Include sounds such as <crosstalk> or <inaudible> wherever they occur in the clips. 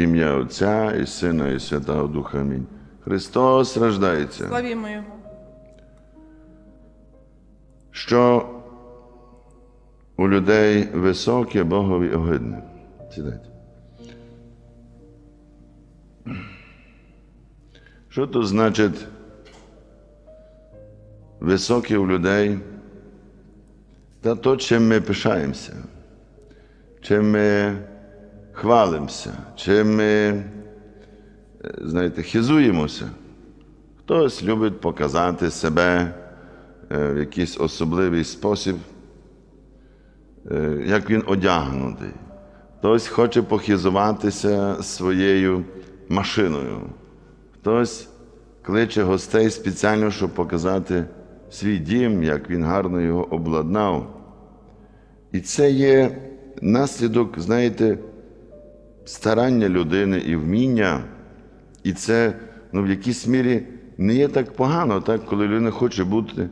Ім'я Отця і Сина, і Святого Духа. Амінь. Христос рождається. Славімо Його. Що у людей високе, Богові огидне. Сідайте. Що то значить високе у людей? Та то, чим ми пишаємося, чим ми хвалимося, чим ми, е, знаєте, хизуємося. Хтось любить показати себе е, в якийсь особливий спосіб, е, як він одягнутий. Хтось хоче похизуватися своєю машиною. Хтось кличе гостей спеціально, щоб показати свій дім, як він гарно його обладнав. І це є наслідок, знаєте, старання людини і вміння. І це ну, в якійсь мірі не є так погано, так, коли людина хоче бути,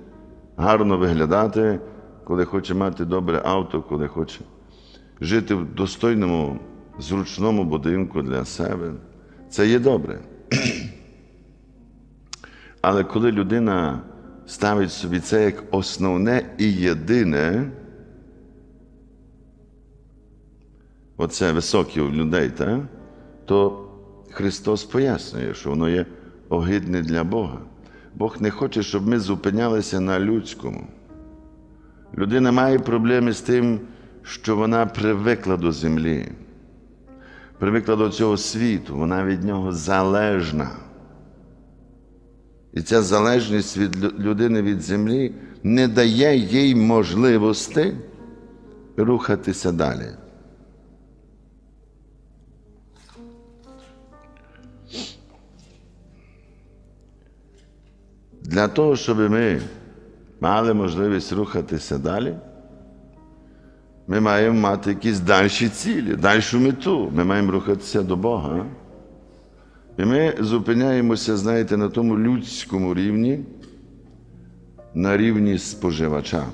гарно виглядати, коли хоче мати добре авто, коли хоче жити в достойному, зручному будинку для себе. Це є добре. Але коли людина ставить собі це як основне і єдине, оце високе у людей, так? то Христос пояснює, що воно є огидне для Бога. Бог не хоче, щоб ми зупинялися на людському. Людина має проблеми з тим, що вона привикла до землі, привикла до цього світу, вона від нього залежна. І ця залежність від людини від землі не дає їй можливості рухатися далі. Для того, щоб ми мали можливість рухатися далі, ми маємо мати якісь дальші цілі, дальшу мету. Ми маємо рухатися до Бога. І ми зупиняємося, знаєте, на тому людському рівні, на рівні споживача.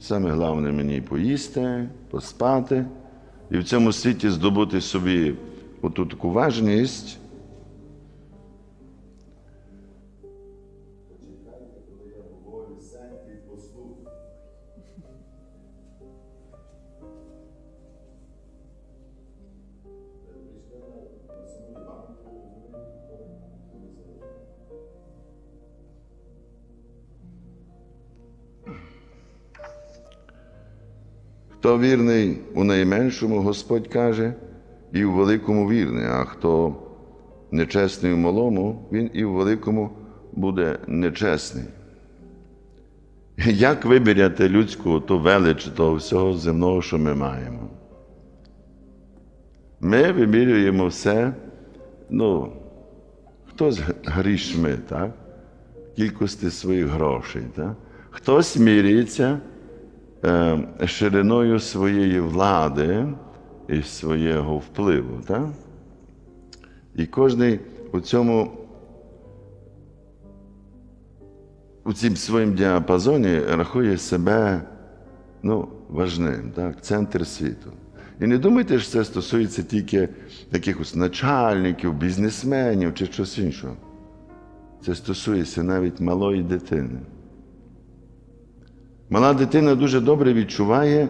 Саме головне мені поїсти, поспати і в цьому світі здобути собі оту таку важність. Хто вірний у найменшому, Господь каже, і в великому вірний, а хто нечесний у малому, він і в великому буде нечесний. Як виберете людську ту велич того всього земного, що ми маємо? Ми вимірюємо все, ну, хтось грішми, так? кількості своїх грошей. Так? Хтось міряється шириною своєї влади і свого впливу. Так? І кожен у цьому у цім своїм діапазоні рахує себе ну, важним, так? центр світу. І не думайте, що це стосується тільки якихось начальників, бізнесменів чи щось іншого. Це стосується навіть малої дитини. Мала дитина дуже добре відчуває,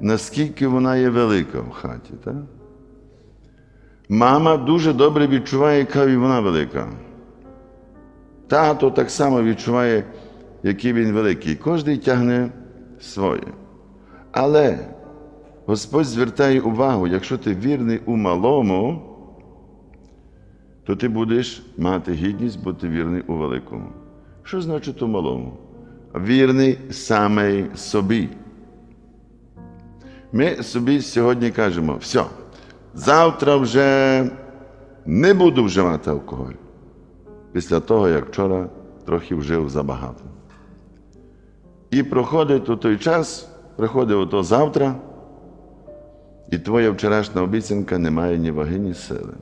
наскільки вона є велика в хаті. Так? Мама дуже добре відчуває, яка вона велика. Тато так само відчуває, який він великий. Кожен тягне своє. Але Господь звертає увагу, якщо ти вірний у малому, то ти будеш мати гідність бути вірний у великому. Що значить у малому? Вірний саме собі. Ми собі сьогодні кажемо, все, завтра вже не буду вживати алкоголь. Після того, як вчора трохи вжив забагато. І проходить у той час, приходить ото завтра, і твоя вчорашня обіцянка не має ні ваги, ні сили.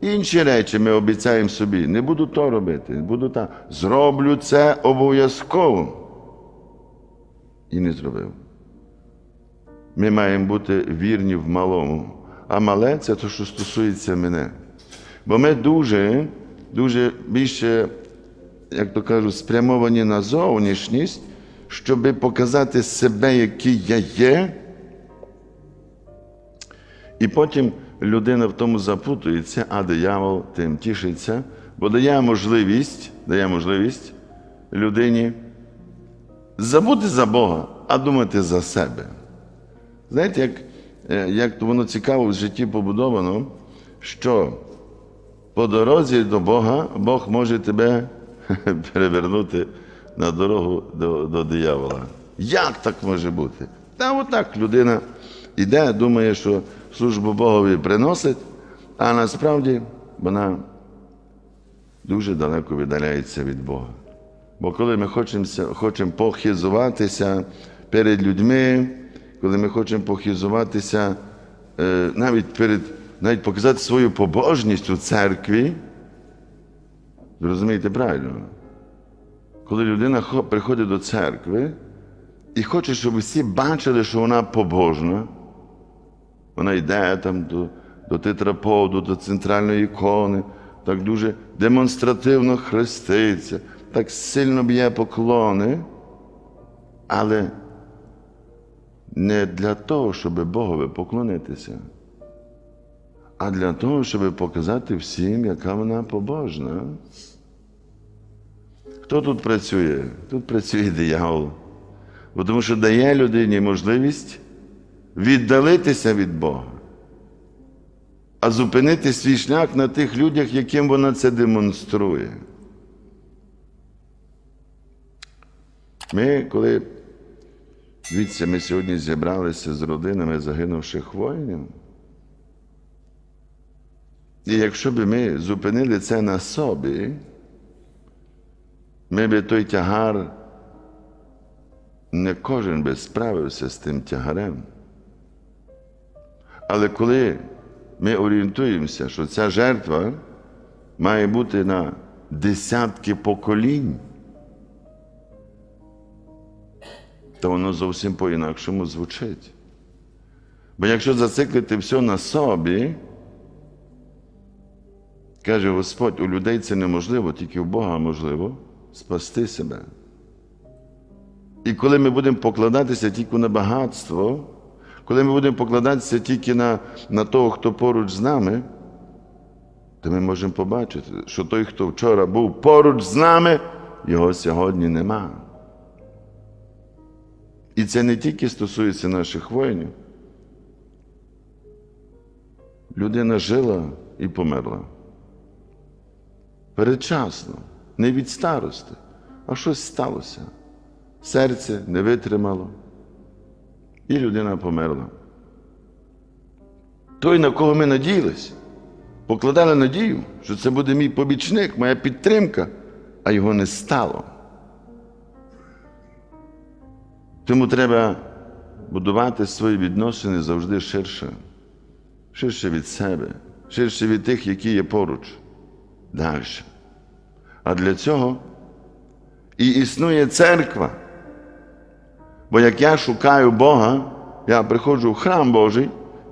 Інші речі ми обіцяємо собі, не буду то робити, буду так. Зроблю це обов'язково. І не зробив. Ми маємо бути вірні в малому, а мале це те, що стосується мене. Бо ми дуже, дуже більше, як то кажуть, спрямовані на зовнішність, щоб показати себе, який я є. І потім людина в тому запутується, а диявол тим тішиться, бо дає можливість, дає можливість людині забути за Бога, а думати за себе. Знаєте, як, е, як воно цікаво в житті побудовано, що по дорозі до Бога Бог може тебе <laughs> перевернути на дорогу до, до диявола. Як так може бути? Та отак людина йде, думає, що службу Богові приносить, а насправді вона дуже далеко віддаляється від Бога. Бо коли ми хочемо, хочемо похизуватися перед людьми, коли ми хочемо похизуватися е, навіть перед, навіть показати свою побожність у церкві, ви розумієте правильно? Коли людина приходить до церкви і хоче, щоб всі бачили, що вона побожна, вона йде там до, до тетраподу, до центральної ікони, так дуже демонстративно хреститься, так сильно б'є поклони, але не для того, щоб Богові поклонитися, а для того, щоб показати всім, яка вона побожна. Хто тут працює? Тут працює диявол. Бо Тому що дає людині можливість віддалитися від Бога, а зупинити свій шлях на тих людях, яким вона це демонструє. Ми, коли дивіться, ми сьогодні зібралися з родинами загинувших воїнів. І якщо б ми зупинили це на собі, ми би той тягар, не кожен би справився з тим тягарем. Але коли ми орієнтуємося, що ця жертва має бути на десятки поколінь, то воно зовсім по-інакшому звучить. Бо якщо зациклити все на собі, каже Господь, у людей це неможливо, тільки у Бога можливо спасти себе. І коли ми будемо покладатися тільки на багатство, коли ми будемо покладатися тільки на, на того, хто поруч з нами, то ми можемо побачити, що той, хто вчора був поруч з нами, його сьогодні нема. І це не тільки стосується наших воїнів. Людина жила і померла. Передчасно, не від старости, а щось сталося. Серце не витримало, і людина померла. Той, на кого ми надіялись, покладали надію, що це буде мій побічник, моя підтримка, а його не стало. Тому треба будувати свої відносини завжди ширше, ширше від себе, ширше від тих, які є поруч, далі. А для цього і існує церква. Бо як я шукаю Бога, я приходжу в храм Божий,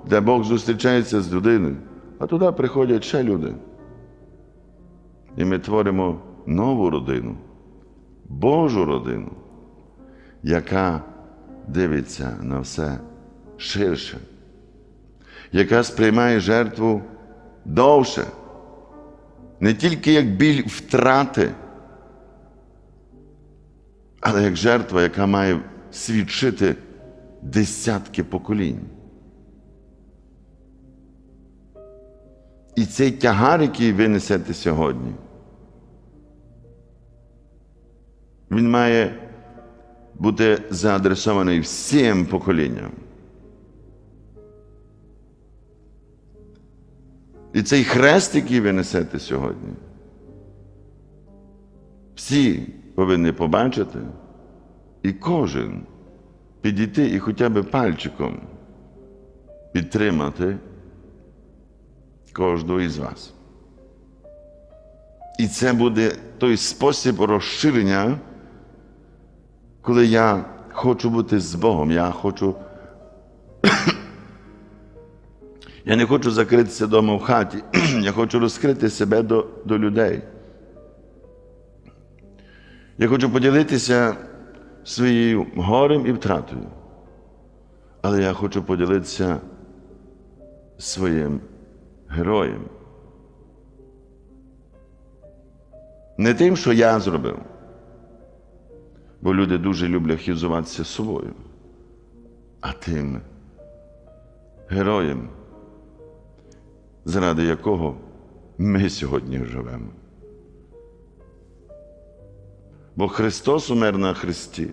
де Бог зустрічається з людиною, а туди приходять ще люди. І ми творимо нову родину, Божу родину, яка дивиться на все ширше, яка сприймає жертву довше, не тільки як біль втрати, але як жертва, яка має свідчити десятки поколінь. І цей тягар, який ви несете сьогодні, він має бути заадресований всім поколінням. І цей хрест, який ви несете сьогодні, всі повинні побачити, і кожен підійти і хоча б пальчиком підтримати кожного із вас. І це буде той спосіб розширення, коли я хочу бути з Богом, я хочу <coughs> Я не хочу закритися вдома в хаті. <clears throat> Я хочу розкрити себе до, до людей. Я хочу поділитися своєю горем і втратою. Але я хочу поділитися своїм героєм. Не тим, що я зробив. Бо люди дуже люблять хізуватися собою, а тим героєм, заради якого ми сьогодні живемо. Бо Христос умер на Христі.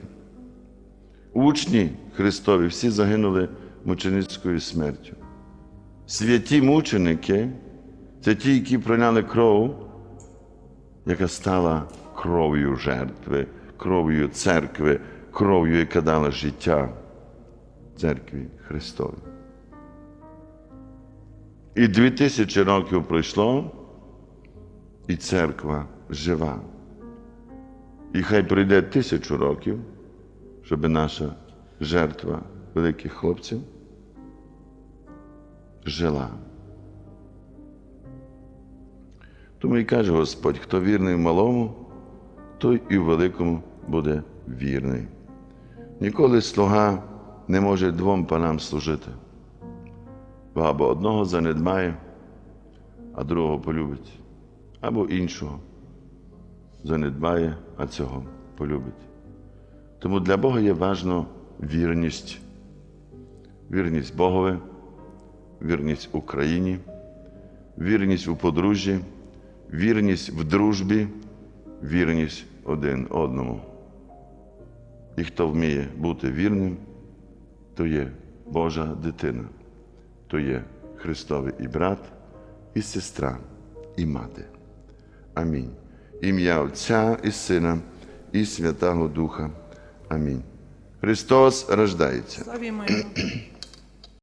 Учні Христові всі загинули мученицькою смертю. Святі мученики це ті, які пройняли кров, яка стала кров'ю жертви, кров'ю церкви, кров'ю, яка дала життя церкві Христові. І дві тисячі років пройшло, і церква жива. І хай пройде тисячу років, щоб наша жертва великих хлопців жила. Тому і каже Господь, хто вірний в малому, той і в великому буде вірний. Ніколи слуга не може двом панам служити, бо або одного занедбає, а другого полюбить, або іншого занедбає, а цього полюбить. Тому для Бога є важно вірність, вірність Богові, вірність Україні, вірність у подружжі, вірність в дружбі, вірність один одному. І хто вміє бути вірним, то є Божа дитина, то є Христовий і брат, і сестра, і мати. Амінь. Ім'я Отця і Сина, і Святого Духа. Амінь. Христос рождається.